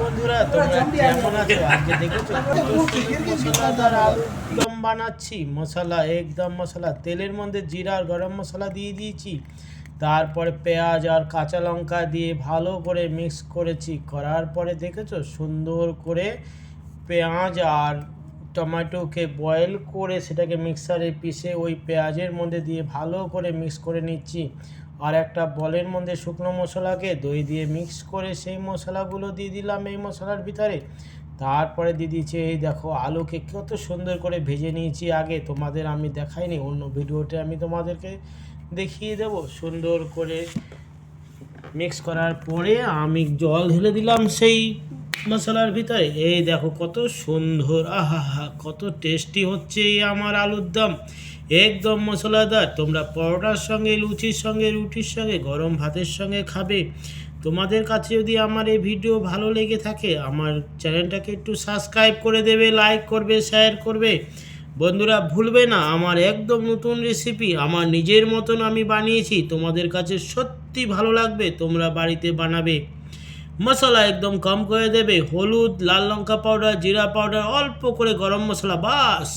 বন্ধুরা, তোমরা কেমন আছো? আজকে দেখেছ সুন্দর মশলাদার আলুর বানাচ্ছি। মশলা, একদম মশলা। তেলের মধ্যে জিরা আর গরম মশলা দিয়ে দিয়েছি। তারপরে পেঁয়াজ আর কাঁচা লঙ্কা দিয়ে ভালো করে মিক্স করেছি। করার পরে দেখেছ, সুন্দর করে পেঁয়াজ আর টমেটোকে বয়েল করে সেটাকে মিক্সারে পিষে ওই পেঁয়াজের মধ্যে দিয়ে ভালো করে মিক্স করে নিচ্ছি। আর একটা বলের মধ্যে শুকনো মশলাকে দই দিয়ে মিক্স করে সেই মশলাগুলো দিয়ে দিলাম এই মশলার ভিতরে। তারপরে দিয়ে দিয়েছি, এই দেখো আলুকে কত সুন্দর করে ভেজে নিয়েছি আগে। তোমাদের আমি দেখাইনি, অন্য ভিডিওতে আমি তোমাদেরকে দেখিয়ে দেব। সুন্দর করে মিক্স করার পরে আমি জল ঢেলে দিলাম সেই মশলার ভিতরে। এই দেখো কত সুন্দর, আহা হা, কত টেস্টি হচ্ছে এই আমার আলুর দম। একদম মশলাদার। তোমরা পরোটার সঙ্গে, লুচির সঙ্গে, রুটির সঙ্গে, গরম ভাতের সঙ্গে খাবে। তোমাদের কাছে যদি আমার এই ভিডিও ভালো লেগে থাকে, আমার চ্যানেলটাকে একটু সাবস্ক্রাইব করে দেবে লাইক করবে শেয়ার করবে। বন্ধুরা, ভুলবে না, আমার একদম নতুন রেসিপি আমার নিজের মতন আমি বানিয়েছি। তোমাদের কাছে সত্যি ভালো লাগবে, তোমরা বাড়িতে বানাবে। মশলা একদম কম করে দেবে, হলুদ, লাল লঙ্কা পাউডার, জিরা পাউডার, অল্প করে গরম মশলা, বাস।